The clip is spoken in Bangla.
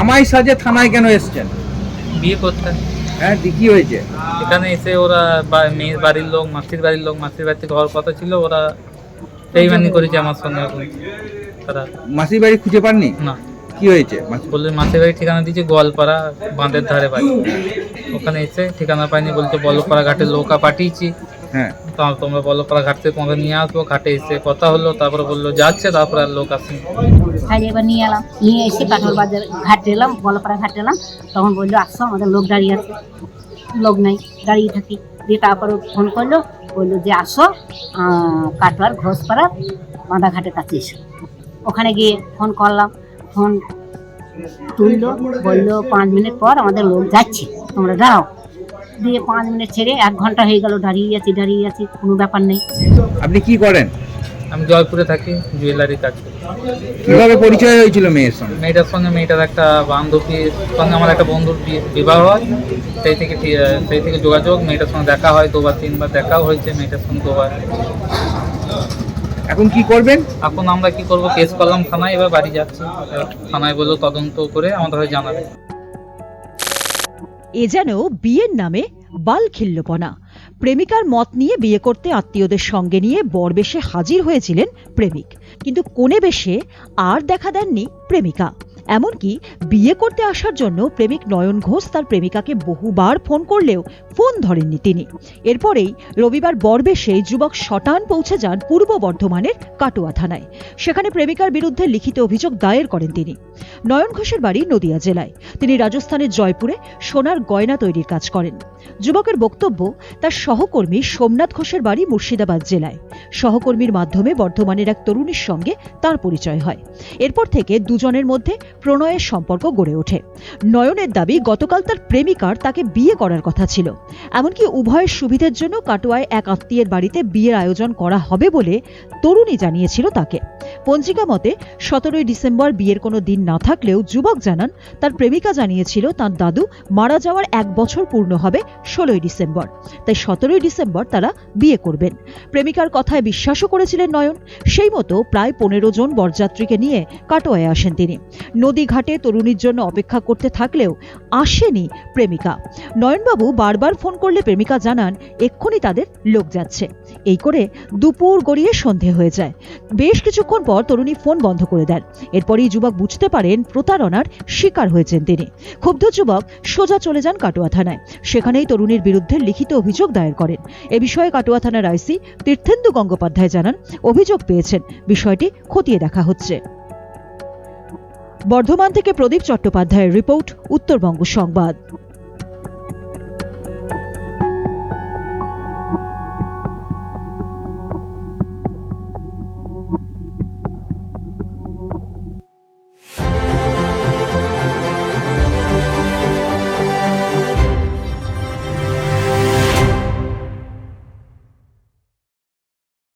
জামাই সাজে থানায় কেন এসছেন? বিয়ে করতে। হ্যাঁ কি হয়েছে? এখানে এসে ওরা মেয়ের বাড়ির লোক মাসির বাড়ির লোক মাসির বাড়িতে ঘর কথা ছিল ওরা বেইমানি করেছে আমার সঙ্গে তারা মাসির বাড়ি খুঁজে পাননি? না। কি হয়েছে? বললে মাসির বাড়ি ঠিকানা দিয়েছে গোয়ালপাড়া বাঁধের ধারে বাড়ি। ওখানে এসে ঠিকানা পাইনি বলতে বলপাড়া ঘাটে নৌকা পাঠিয়েছি। হ্যাঁ। তোমরা বলপাড়া ঘাট থেকে তোমাকে নিয়ে আসব। ঘাটে এসে কথা হলো, তারপরে বলল, যাচ্ছে, তারপরে আর লোক আসেনি। সাইডে এবার নিয়ে এলাম। নিয়ে এসে কাঠল বাজার ঘাট এলাম, বলপাড়া ঘাট এলাম, তখন বলল, আসো, আমাদের লোক দাঁড়িয়ে আছে। লোক নাই, দাঁড়িয়ে থাকি। দিয়ে তারপরে ফোন করল, বলল যে, আসো কাটোয়ার ঘোষপাড়া বাঁধা ঘাটের কাছে এসো। ওখানে গিয়ে ফোন করলাম ফোন তুললো, বলল, পাঁচ মিনিট পর আমাদের লোক যাচ্ছে। তোমরা দাঁড়াও। দিয়ে পাঁচ মিনিট ছেড়ে এক ঘণ্টা হয়ে গেল দাঁড়িয়ে আছি দাঁড়িয়ে আছি কোনো ব্যাপার নেই। আপনি কি করেন? আমি জয়পুরে থাকি জুয়েলারি কাজ করি। কীভাবে পরিচয় হয়েছিল মেয়ের সঙ্গে? মেয়েটার সঙ্গে মেয়েটার একটা বান্ধবীর সঙ্গে আমার একটা বন্ধুর বিবাহ হয়। সেই থেকে সেই থেকে যোগাযোগ মেয়েটার সঙ্গে দেখা হয় দুবার তিনবার দেখাও হয়েছে মেয়েটার সঙ্গে দুবার। এখন কি করবেন? এখন আমরা কি করব কেস করলাম থানায় এবার বাড়ি যাচ্ছি। থানায় বলল তদন্ত করে আমাদের হয়ে জানাবে। এ যেন বিয়ের নামে বালখিল্যপনা প্রেমিকার মত নিয়ে বিয়ে করতে আত্মীয়দের সঙ্গে নিয়ে বরবেশে হাজির হয়েছিলেন প্রেমিক। কিন্তু কোনে বেশে আর দেখা দেননি প্রেমিকা। এমনকি বিয়ে করতে আসার জন্য প্রেমিক নয়ন ঘোষ তার প্রেমিকাকে বহুবার ফোন করলেও ফোন ধরেননি তিনি। এরপরেই রবিবার বরবেশে যুবক শটান পৌঁছে যান পূর্ব বর্ধমানের কাটোয়া থানায়। সেখানে প্রেমিকার বিরুদ্ধে লিখিত অভিযোগ দায়ের করেন তিনি। নয়ন ঘোষের বাড়ি নদিয়া জেলায়। তিনি রাজস্থানের জয়পুরে সোনার গয়না তৈরির কাজ করেন। যুবকের বক্তব্য, তার সহকর্মী সোমনাথ ঘোষের বাড়ি মুর্শিদাবাদ জেলায়। সহকর্মীর মাধ্যমে বর্ধমানের এক তরুণীর সঙ্গে তার পরিচয় হয়। এরপর থেকে দুজনের মধ্যে প্রণয়ের সম্পর্ক গড়ে ওঠে। নয়নের দাবি, গতকাল তার প্রেমিকার তাকে বিয়ে করার কথা ছিল। এমনকি উভয়ের সুবিধের জন্য কাটোয়ায় এক আত্মীয়ের বাড়িতে বিয়ের আয়োজন করা হবে বলে তরুণী জানিয়েছিল তাকে। পঞ্জিকা মতে, সতেরোই ডিসেম্বর বিয়ের কোনো দিন না থাকলেও যুবক জানান, তার প্রেমিকা জানিয়েছিল তার দাদু মারা যাওয়ার এক বছর পূর্ণ হবে ষোলোই ডিসেম্বর। তাই সতেরোই ডিসেম্বর তারা বিয়ে করবেন। প্রেমিকার কথায় বিশ্বাসও করেছিলেন নয়ন। সেই মতো প্রায় পনেরো জন বরযাত্রীকে নিয়ে কাটোয়ায় আসেন তিনি। নদী ঘাটে তরুণীর জন্য অপেক্ষা করতে থাকলেও আসেনি প্রেমিকা। নয়নবাবু বারবার ফোন করলে প্রেমিকা জানান, এক্ষুনি তাদের লোক যাচ্ছে। এই করে দুপুর গড়িয়ে সন্ধে হয়ে যায়। বেশ কিছুক্ষণ পর তরুণী ফোন বন্ধ করে দেন। এরপরই যুবক বুঝতে পারেন প্রতারণার শিকার হয়েছেন তিনি। ক্ষুব্ধ যুবক সোজা চলে যান কাটোয়া থানায়। সেখানেই তরুণীর বিরুদ্ধে লিখিত অভিযোগ দায়ের করেন। এ বিষয়ে কাটোয়া থানার আইসি তীর্থেন্দু গঙ্গোপাধ্যায় জানান, অভিযোগ পেয়েছেন। বিষয়টি খতিয়ে দেখা হচ্ছে। বর্ধমান থেকে প্রদীপ চট্টোপাধ্যায়ের রিপোর্ট উত্তরবঙ্গ সংবাদ।